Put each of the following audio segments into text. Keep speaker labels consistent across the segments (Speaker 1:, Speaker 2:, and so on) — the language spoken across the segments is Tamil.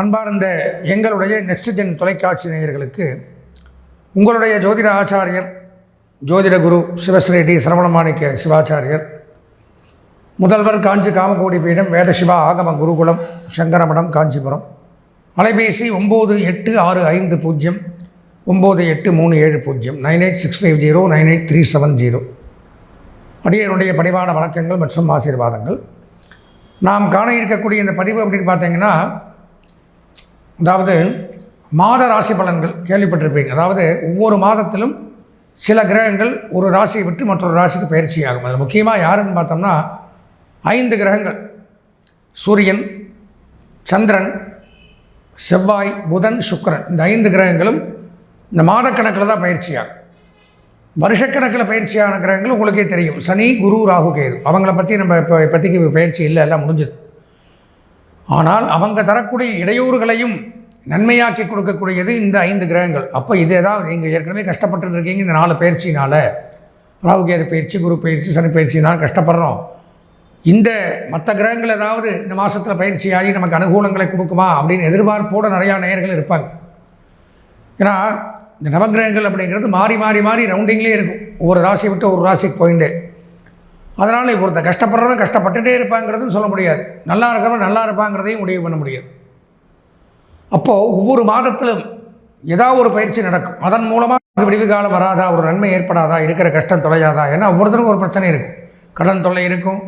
Speaker 1: அன்பார்ந்த எங்களுடைய நெக்ஸ்ட் ஜென் தொலைக்காட்சி நேயர்களுக்கு உங்களுடைய ஜோதிட ஆச்சாரியர் ஜோதிட குரு சிவஸ்ரீ சரவணமாணிக்க சிவாச்சாரியர் முதல்வர் காஞ்சி காமகோடி பீடம் வேதசிவா ஆகம குருகுலம் சங்கரமடம் காஞ்சிபுரம் அலைபேசி ஒம்பது எட்டு ஆறு ஐந்து பூஜ்ஜியம் ஒம்பது எட்டு மூணு ஏழு பூஜ்ஜியம் nine eight six five zero nine eight three seven zero. அடியருடைய பணிவான வணக்கங்கள் மற்றும் ஆசீர்வாதங்கள். நாம் காண இருக்கக்கூடிய இந்த பதிவு அப்படின்னு பார்த்தீங்கன்னா அதாவது மாத ராசி பலன்கள் கேள்விப்பட்டிருப்பீங்க. அதாவது ஒவ்வொரு மாதத்திலும் சில கிரகங்கள் ஒரு ராசியை விட்டு மற்றொரு ராசிக்கு பயிற்சி ஆகும் அதில் முக்கியமாக யாருன்னு பார்த்தோம்னா ஐந்து கிரகங்கள். சூரியன் சந்திரன் செவ்வாய் புதன் சுக்கிரன். இந்த ஐந்து கிரகங்களும் இந்த மாதக்கணக்கில் தான் பயிற்சியாகும். வருஷக்கணக்கில் பயிற்சியான கிரகங்கள் உங்களுக்கே தெரியும். சனி குரு ராகு கேது. அவங்கள பற்றி நம்ம இப்போ இப்போதைக்கு பயிற்சி இல்லை எல்லாம் முடிஞ்சது. ஆனால் அவங்க தரக்கூடிய இடையூறுகளையும் நன்மையாக்கி கொடுக்கக்கூடியது இந்த ஐந்து கிரகங்கள். அப்போ இது ஏதாவது நீங்கள் ஏற்கனவே கஷ்டப்பட்டு இருக்கீங்க இந்த நாலு பயிற்சினால் ராகுகேது பயிற்சி குரு பயிற்சி சனி பயிற்சினால் கஷ்டப்படுறோம். இந்த மற்ற கிரகங்கள் ஏதாவது இந்த மாதத்தில் பயிற்சியாகி நமக்கு அனுகூலங்களை கொடுக்குமா அப்படின்னு எதிர்பார்ப்போடு நிறையா நேயர்கள் இருப்பாங்க. ஏன்னா இந்த நவகிரகங்கள் அப்படிங்கிறது மாறி மாறி மாறி ரவுண்டிங்லேயே இருக்கும். ஒவ்வொரு ராசியை விட்டு ஒரு ராசிக்கு போயிட்டு. அதனால் ஒருத்தர் கஷ்டப்படுறவன் கஷ்டப்பட்டுட்டே இருப்பாங்கிறதும் சொல்ல முடியாது. நல்லா இருக்கிறவன் நல்லா இருப்பாங்கிறதையும் முடிவு பண்ண முடியாது. அப்போது ஒவ்வொரு மாதத்திலும் ஏதாவது ஒரு பயிற்சி நடக்கும். அதன் மூலமாக விடிவு காலம் வராதா? ஒரு நன்மை ஏற்படாதா? இருக்கிற கஷ்டம் தொலையாதா? ஏன்னா ஒவ்வொருத்தருக்கும் ஒரு பிரச்சனை இருக்கும். கடன் தொல்லை இருக்கும்.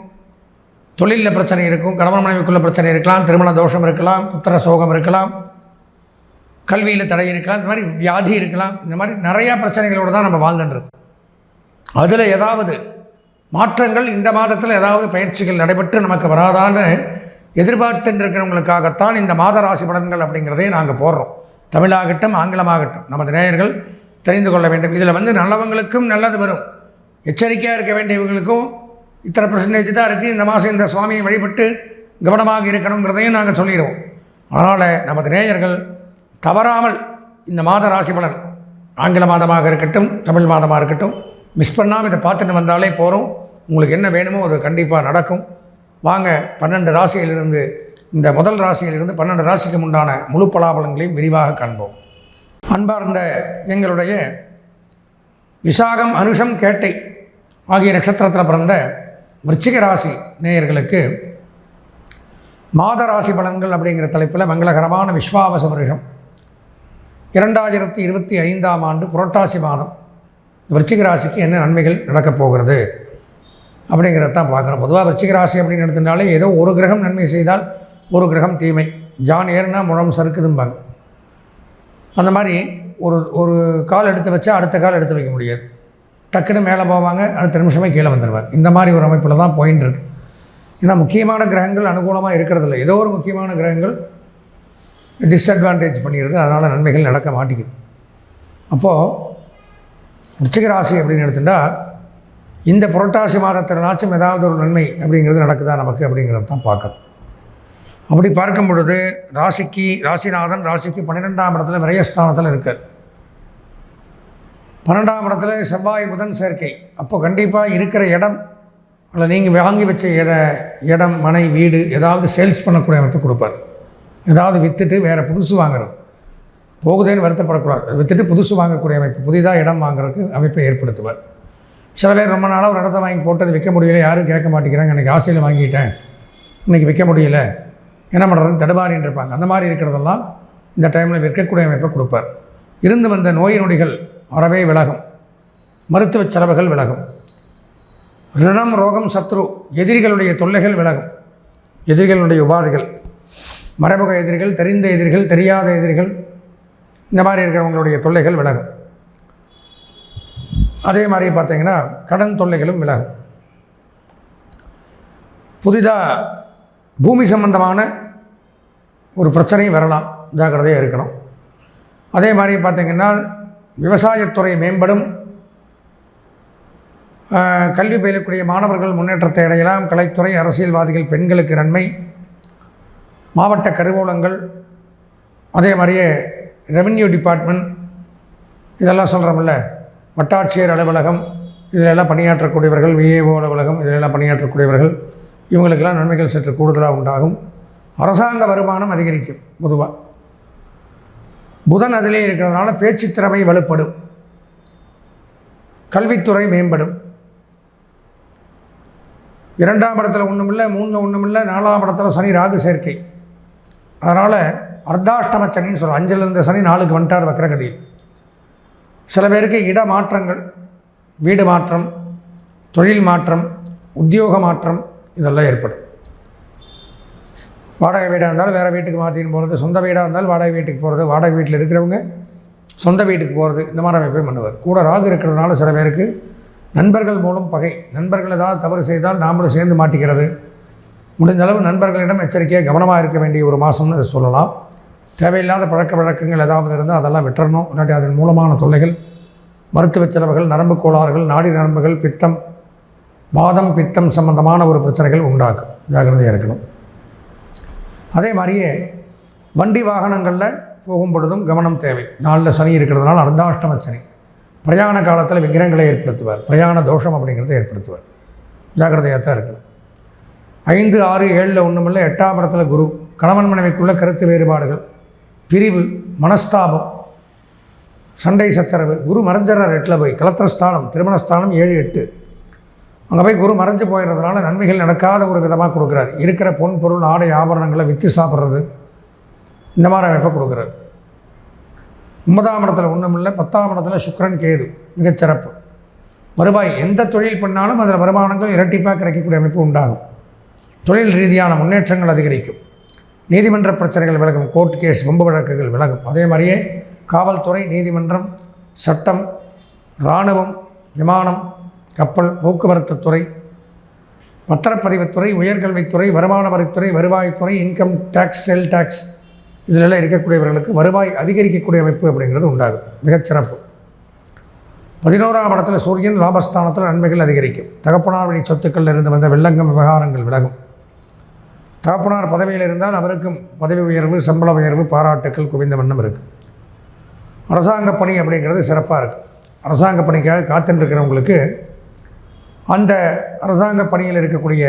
Speaker 1: தொழிலில் பிரச்சனை இருக்கும். கணவன் மனைவிக்குள்ள பிரச்சனை இருக்கலாம். திருமண தோஷம் இருக்கலாம். புத்திர சோகம் இருக்கலாம். கல்வியில் தடை இருக்கலாம். இந்த மாதிரி வியாதி இருக்கலாம். இந்த மாதிரி நிறையா பிரச்சனைகளோடு தான் நம்ம வாழ்ந்துட்டுருக்கோம். அதில் ஏதாவது மாற்றங்கள் இந்த மாதத்தில் ஏதாவது பயிற்சிகள் நடைபெற்று நமக்கு வராதான்னு எதிர்பார்த்துருக்கிறவங்களுக்காகத்தான் இந்த மாத ராசி பலன்கள் அப்படிங்கிறதே நாங்கள் போடுறோம். தமிழாகட்டும் ஆங்கிலமாகட்டும். நமது நேயர்கள் தெரிந்து கொள்ள வேண்டும். இதில் வந்து நல்லவங்களுக்கும் நல்லது வரும். எச்சரிக்கையாக இருக்க வேண்டியவங்களுக்கும் இத்தனை பர்சன்டேஜ் தான் இருக்குது இந்த மாதம் இந்த சுவாமியை வழிபட்டு கவனமாக இருக்கணுங்கிறதையும் நாங்கள் சொல்லிடுவோம். அதனால் நமது நேயர்கள் தவறாமல் இந்த மாத ராசி பலன் ஆங்கில மாதமாக இருக்கட்டும் தமிழ் மாதமாக இருக்கட்டும் மிஸ் பண்ணாமல் இதை பார்த்துட்டு வந்தாலே போகிறோம் உங்களுக்கு என்ன வேணுமோ அது கண்டிப்பாக நடக்கும். வாங்க பன்னெண்டு ராசியிலிருந்து இந்த முதல் ராசியிலிருந்து பன்னெண்டு ராசிக்கு உண்டான முழு பலாபலங்களையும் விரிவாக காண்போம். அன்பார்ந்த எங்களுடைய விசாகம் அனுஷம் கேட்டை ஆகிய நட்சத்திரத்தில் பிறந்த விருச்சிக ராசி நேயர்களுக்கு மாத ராசி பலன்கள் அப்படிங்கிற தலைப்பில் மங்களகரமான விஸ்வாவச வருஷம். இரண்டாயிரத்தி இருபத்தி ஐந்தாம் ஆண்டு புரட்டாசி மாதம் விருச்சிக ராசிக்கு என்ன நன்மைகள் நடக்கப் போகிறது? அப்படிங்கிறத தான் பார்க்குறோம் பொதுவாக விருச்சிக ராசி அப்படின்னு எடுத்துட்டாலே ஏதோ ஒரு கிரகம் நன்மை செய்தால் ஒரு கிரகம் தீமை. ஜான் ஏறுனா முழம் சறுக்குதும்பாங்க. அந்த மாதிரி ஒரு ஒரு கால் எடுத்து வச்சா அடுத்த கால் எடுத்து வைக்க முடியாது. டக்குன்னு மேலே போவாங்க அடுத்த நிமிஷமே கீழே வந்துடுவார் இந்த மாதிரி ஒரு அமைப்பில் தான் போயின்னு இருக்கு. ஏன்னா முக்கியமான கிரகங்கள் அனுகூலமாக இருக்கிறதில்ல. ஏதோ ஒரு முக்கியமான கிரகங்கள் டிஸ்அட்வான்டேஜ் பண்ணிடுது. அதனால் நன்மைகள் நடக்க மாட்டேங்குது. அப்போது விருச்சிக ராசி அப்படின்னு எடுத்துட்டால் இந்த புரட்டாசி மாதத்தினாச்சும் ஏதாவது ஒரு நன்மை அப்படிங்கிறது நடக்குதா நமக்கு அப்படிங்கிறது தான் பார்க்கணும். அப்படி பார்க்கும் பொழுது ராசிக்கு ராசிநாதன் ராசிக்கு பன்னிரெண்டாம் இடத்துல விரயஸ்தானத்தில் இருக்கார். பன்னெண்டாம் இடத்துல செவ்வாய் புதன் சேர்க்கை. அப்போ கண்டிப்பாக இருக்கிற இடம் அதில் நீங்கள் வாங்கி வச்ச இட இடம் மனை வீடு ஏதாவது சேல்ஸ் பண்ணக்கூடிய அமைப்பு கொடுப்பார். ஏதாவது விற்றுட்டு வேறு புதுசு வாங்குறது போகுதேன்னு வருத்தப்படக்கூடாது. விற்றுட்டு புதுசு வாங்கக்கூடிய அமைப்பு புதிதாக இடம் வாங்குறதுக்கு அமைப்பை ஏற்படுத்துவார். சில பேர் ரொம்ப நாளாக ஒரு இடத்த வாங்கி போட்டது விற்க முடியல யாரும் கேட்க மாட்டேங்கிறாங்க. எனக்கு ஆசையில் வாங்கிட்டேன். இன்றைக்கி விற்க முடியல. என்ன பண்ணுறது தடுமாறின்னு இருப்பாங்க. அந்த மாதிரி இருக்கிறதெல்லாம் இந்த டைமில் விற்கக்கூடிய அமைப்பை கொடுப்பார். இருந்து வந்த நோய் நொடிகள் அறவே விலகும். மருத்துவ செலவுகள் விலகும். ரிணம் ரோகம் சத்ரு எதிரிகளுடைய தொல்லைகள் விலகும். எதிரிகளுடைய உபாதைகள். மறைமுக எதிரிகள் தெரிந்த எதிரிகள் தெரியாத எதிரிகள் இந்த மாதிரி இருக்கிறவங்களுடைய தொல்லைகள் விலகும். அதே மாதிரி பார்த்தீங்கன்னா கடன் தொல்லைகளும் விலகும். புதிதாக பூமி சம்பந்தமான ஒரு பிரச்சனையும் வரலாம். ஜாக்கிரதையாக இருக்கணும். அதே மாதிரி பார்த்திங்கன்னா விவசாயத்துறை மேம்படும். கல்வி பயிலக்கூடிய மாணவர்கள் முன்னேற்றத்தை அடையலாம். கலைத்துறை அரசியல்வாதிகள் பெண்களுக்கு நன்மை. மாவட்ட கருவூலங்கள் அதே மாதிரியே ரெவென்யூ டிபார்ட்மெண்ட் இதெல்லாம் சொல்கிறோம்ல வட்டாட்சியர் அலுவலகம் இதிலெல்லாம் பணியாற்றக்கூடியவர்கள் விஏஓ அலுவலகம் இதிலெல்லாம் பணியாற்றக்கூடியவர்கள் இவங்களுக்கெல்லாம் நன்மைகள் சற்று கூடுதலாக உண்டாகும். அரசாங்க வருமானம் அதிகரிக்கும் பொதுவாக புதன் அதிலே இருக்கிறதுனால பேச்சு திறமை வலுப்படும். கல்வித்துறை மேம்படும். இரண்டாம் இடத்துல ஒன்றும் இல்லை மூணில் ஒன்றும் இல்லை நாலாம் இடத்துல சனி ராகு சேர்க்கை. அதனால் அர்த்தாஷ்டம சனின்னு சொல்கிறோம் அஞ்சில் இருந்த சனி நாளுக்கு வந்துட்டார் வக்கரகதியில் சில பேருக்கு இட மாற்றங்கள் வீடு மாற்றம் தொழில் மாற்றம் உத்தியோக மாற்றம் இதெல்லாம் ஏற்படும். வாடகை வீடாக இருந்தாலும் வேறு வீட்டுக்கு மாற்றின்னு போகிறது சொந்த வீடாக இருந்தாலும் வாடகை வீட்டுக்கு போகிறது வாடகை வீட்டில் இருக்கிறவங்க சொந்த வீட்டுக்கு போகிறது இந்த மாதிரி அமைப்பை பண்ணுவார். கூட ராகு இருக்கிறதுனால சில பேருக்கு நண்பர்கள் மூலம் பகை. நண்பர்கள் ஏதாவது தவறு செய்தால் நாமளும் சேர்ந்து மாட்டிக்கிறது. முடிஞ்ச அளவு நண்பர்களிடம் எச்சரிக்கையாக கவனமாக இருக்க வேண்டிய ஒரு மாதம்னு சொல்லலாம். தேவையில்லாத பழக்க வழக்கங்கள் ஏதாவது இருந்தால் அதெல்லாம் விட்டுறணும். இல்லாட்டி அதன் மூலமான தொல்லைகள் மருத்துவ செலவுகள் நரம்பு கோளாறுகள் நாடி நரம்புகள் பித்தம் வாதம் பித்தம் சம்பந்தமான ஒரு பிரச்சனைகள் உண்டாக்கும். ஜாகிரதையாக இருக்கணும். அதே மாதிரியே வண்டி வாகனங்களில் போகும் பொழுதும் கவனம் தேவை. நாளில் சனி இருக்கிறதுனால அர்த்தாஷ்டம சனி. பிரயாண காலத்தில் விக்கிரங்களை ஏற்படுத்துவார். பிரயாண தோஷம் அப்படிங்கிறத ஏற்படுத்துவார். ஜாக்கிரதையாக தான் இருக்கணும். ஐந்து ஆறு ஏழில் ஒன்றுமில்ல எட்டாம் இடத்துல குரு. கணவன் மனைவிக்குள்ள கருத்து வேறுபாடுகள். பிரிவு மனஸ்தாபம். சண்டை சச்சரவு. குரு மறைஞ்சிடறார் எட்டில் போய். கலத்திரஸ்தானம் திருமணஸ்தானம் ஏழு எட்டு. அங்கே போய் குரு மறைஞ்சு போயிடுறதுனால நன்மைகள் நடக்காத ஒரு விதமாக கொடுக்குறாரு. இருக்கிற பொன் பொருள் ஆடை ஆபரணங்களை விற்று சாப்பிட்றது. இந்த மாதிரி அமைப்பை கொடுக்குறாரு. ஒன்பதாம் இடத்துல ஒன்றும் இல்லை. பத்தாம் இடத்துல சுக்கிரன் கேது. மிகச்சிறப்பு வருவாய் எந்த தொழில் பண்ணாலும் அதில் வருமானங்கள் இரட்டிப்பாக கிடைக்கக்கூடிய அமைப்பு உண்டாகும். தொழில் ரீதியான முன்னேற்றங்கள் அதிகரிக்கும். நீதிமன்ற பிரச்சனைகள் விலகும் கோர்ட் கேஸ் கும்ப வழக்குகள் விலகும். அதே மாதிரியே காவல்துறை நீதிமன்றம் சட்டம் இராணுவம் விமானம் கப்பல் போக்குவரத்து துறை பத்திரப்பதிவுத்துறை உயர்கல்வித்துறை வருமான வரித்துறை வருவாய்த்துறை இன்கம் டேக்ஸ் செல் டேக்ஸ் இதிலெல்லாம் இருக்கக்கூடியவர்களுக்கு வருவாய் அதிகரிக்கக்கூடிய அமைப்பு அப்படிங்கிறது உண்டாகும். மிகச்சிறப்பு பதினோராம் இடத்துல சூரியன் லாபஸ்தானத்தில் நன்மைகள் அதிகரிக்கும். தகப்பனார் வழி சொத்துக்களில் இருந்து வந்த வெள்ளங்கம் விவகாரங்கள் விலகும். தகப்பனார் பதவியில் இருந்தால் அவருக்கும் பதவி உயர்வு சம்பள உயர்வு பாராட்டுக்கள் குவிந்த வண்ணம் இருக்குது அரசாங்க பணி அப்படிங்கிறது சிறப்பாக இருக்குது அரசாங்க பணிக்காக காத்துட்டுருக்கிறவங்களுக்கு அந்த அரசாங்க பணியில் இருக்கக்கூடிய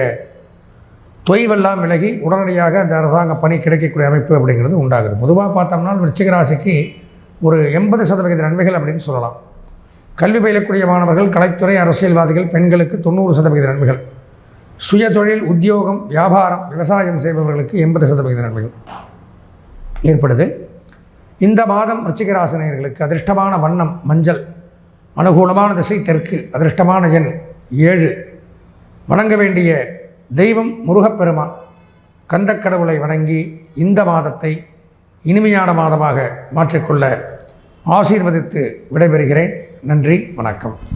Speaker 1: தொய்வெல்லாம் விலகி உடனடியாக அந்த அரசாங்க பணி கிடைக்கக்கூடிய அமைப்பு அப்படிங்கிறது உண்டாகுது. பொதுவாக பார்த்தோம்னா விருச்சிக ராசிக்கு ஒரு எண்பது சதவிகித நன்மைகள் அப்படின்னு சொல்லலாம். கல்வி பயிலக்கூடிய மாணவர்கள் கலைத்துறை அரசியல்வாதிகள் பெண்களுக்கு தொண்ணூறு சதவிகித நன்மைகள். சுயதொழில் உத்தியோகம் வியாபாரம் விவசாயம் செய்பவர்களுக்கு எண்பது சதவிகித நன்மைகள். ஏற்படுது. இந்த மாதம் ரிச்சிகராசினியர்களுக்கு அதிர்ஷ்டமான வண்ணம் மஞ்சள். அனுகூலமான திசை தெற்கு அதிர்ஷ்டமான எண் ஏழு. வணங்க வேண்டிய தெய்வம் முருகப்பெருமான். கந்தக்கடவுளை வணங்கி இந்த மாதத்தை இனிமையான மாதமாக மாற்றிக்கொள்ள ஆசீர்வதித்து விடைபெறுகிறேன். நன்றி வணக்கம்.